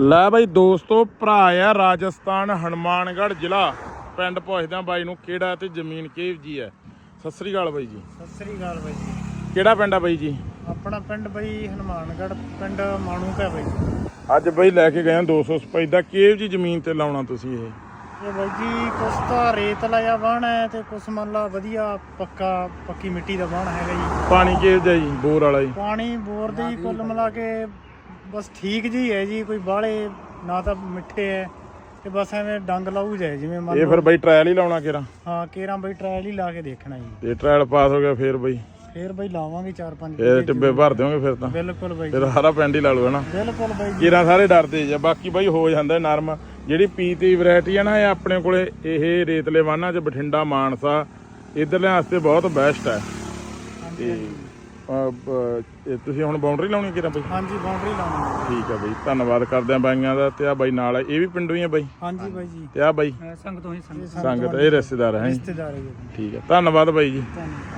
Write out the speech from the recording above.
ਲੈ ਬਾਈ ਦੋਸਤੋ ਭਰਾ ਆ ਰਾਜਸਥਾਨ ਹਨੂਮਾਨਗੜ੍ਹ ਜ਼ਿਲ੍ਹਾ। ਪਿੰਡ ਪੁੱਛਦਾ ਬਾਈ ਨੂੰ ਕਿਹੜਾ ਤੇ ਜ਼ਮੀਨ ਕਿਹੋ ਜੀ ਹੈ। ਸਤਿ ਸ੍ਰੀ ਅਕਾਲ ਬਾਈ ਜੀ। ਸਤਿ ਸ੍ਰੀ ਅਕਾਲ ਬਾਈ ਜੀ। ਕਿਹੜਾ ਪਿੰਡ ਆ ਬਾਈ ਜੀ? ਆਪਣਾ ਪਿੰਡ ਬਈ ਹਨੂਮਾਨਗੜ੍ਹ ਪਿੰਡ ਮਾਣੂ ਕਾ ਬਾਈ ਅੱਜ ਬਾਈ ਲੈ ਕੇ ਗਏ ਆ 200 ਸਪਾਈ ਦਾ। ਕਿਹੋ ਜੀ ਜ਼ਮੀਨ ਤੇ ਲਾਉਣਾ ਤੁਸੀਂ ਇਹ? ਇਹ ਬਾਈ ਜੀ ਕੁਛ ਤਾਂ ਰੇਤ ਲਾਇਆ ਬਾਣ ਹੈ ਤੇ ਕੁਛ ਮੰਨ ਲਾ ਵਧੀਆ ਪੱਕਾ ਪੱਕੀ ਮਿੱਟੀ ਦਾ ਬਾਣ ਹੈਗਾ ਜੀ। ਪਾਣੀ ਕਿਹੋ ਜਿਹਾ ਜੀ? ਬੋਰ ਵਾਲਾ ਜੀ? ਪਾਣੀ ਬੋਰ ਦੇ ਜੀ ਕੁੱਲ ਮਿਲਾ ਕੇ ਬਸ ਠੀਕ ਜੀ ਹੈ ਜੀ ਕੋਈ ਬਾਹਲੇ ਨਾ ਤਾਂ ਮਿੱਠੇ ਹੈ ਤੇ ਬਸ ਐਵੇਂ ਡੰਗ ਲਾਊ ਜਾਏ ਜਿਵੇਂ ਮੰਨ ਇਹ ਫਿਰ ਬਾਈ ਟ੍ਰਾਇਲ ਹੀ ਲਾਉਣਾ ਕਿਰਾ। ਹਾਂ ਕੇਰਾਂ ਬਈ ਟ੍ਰਾਇਲ ਹੀ ਲਾ ਕੇ ਦੇਖਣਾ ਜੀ। ਤੇ ਟ੍ਰਾਇਲ ਪਾਸ ਹੋ ਗਿਆ ਫਿਰ ਬਾਈ। ਫੇਰ ਬਈ ਲਾਵਾਂਗੇ 4-5 ਇਹ ਟਿੱਬੇ ਭਰ ਦਿਓਗੇ ਫਿਰ ਤਾਂ। ਬਿਲਕੁਲ ਬਾਈ ਫਿਰ ਸਾਰਾ ਪਿੰਡ ਹੀ ਲਾ ਲਓ ਹਨਾ ਬਿਲਕੁਲ ਬਾਈ ਕੀਰਾਂ ਸਾਰੇ ਡਰਦੇ ਜੀ ਬਾਕੀ ਬਾਈ ਹੋ ਜਾਂਦਾ ਨਰਮ। ਜਿਹੜੀ ਪੀਤੀ ਵੈਰਾਈਟੀ ਆ ਨਾ ਇਹ ਆਪਣੇ ਕੋਲੇ ਇਹ ਰੇਤਲੇ ਵਾਹਨਾਂ 'ਚ ਬਠਿੰਡਾ ਮਾਨਸਾ ਇਧਰਲੇ ਵਾਸਤੇ ਬਹੁਤ ਬੈਸਟ ਹੈ। ਤੇ ਅਹ, ਇਹ ਤੁਸੀਂ ਹੁਣ ਬਾਉਂਡਰੀ ਲਾਉਣੀ ਕਿਰਾਂ ਬਾਈ? ਹਾਂਜੀ ਬਾਉਂਡਰੀ ਲਾਉਣੀ ਹੈ। ਠੀਕ ਆ ਬਾਈ ਧੰਨਵਾਦ ਕਰਦੇ ਆ ਬਾਈਆਂ ਦਾ ਤੇ ਆ ਬਾਈ ਨਾਲ ਆ ਇਹ ਵੀ ਪਿੰਡੋਂ ਹੀ ਆ ਬਾਈ? ਹਾਂਜੀ ਬਾਈ ਜੀ। ਤੇ ਆ ਬਾਈ? ਸੰਗ ਤੋਂ ਹੀ ਸੰਗ ਸੰਗਤ ਇਹ ਰਿਸ਼ਤੇਦਾਰ ਹੈ ਰਿਸ਼ਤੇਦਾਰ ਹੈ ਜੀ। ਠੀਕ ਆ ਧੰਨਵਾਦ ਬਾਈ ਜੀ। ਧੰਨਵਾਦ।